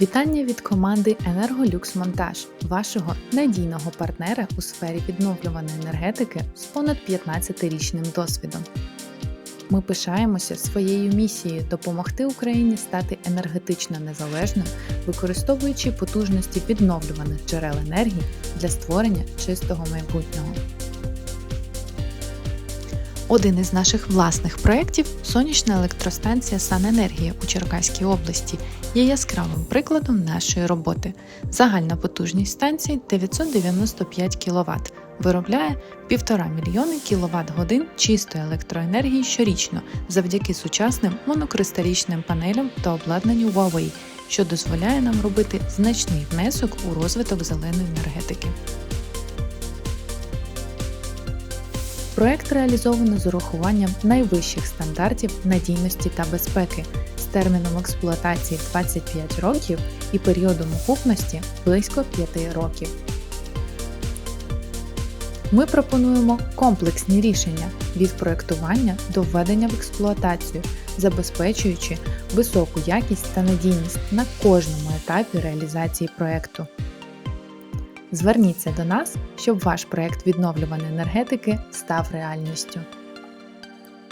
Вітання від команди Енерголюкс Монтаж, вашого надійного партнера у сфері відновлюваної енергетики з понад 15-річним досвідом. Ми пишаємося своєю місією допомогти Україні стати енергетично незалежною, використовуючи потужності відновлюваних джерел енергії для створення чистого майбутнього. Один із наших власних проєктів сонячна електростанція Саненергія у Черкаській області є яскравим прикладом нашої роботи. Загальна потужність станції 995 кВт, виробляє 1,5 мільйони кВт годин чистої електроенергії щорічно завдяки сучасним монокристалічним панелям та обладнанню Huawei, що дозволяє нам робити значний внесок у розвиток зеленої енергетики. Проект реалізовано з урахуванням найвищих стандартів надійності та безпеки з терміном експлуатації 25 років і періодом окупності близько 5 років. Ми пропонуємо комплексні рішення від проектування до введення в експлуатацію, забезпечуючи високу якість та надійність на кожному етапі реалізації проекту. Зверніться до нас, щоб ваш проект відновлюваної енергетики став реальністю.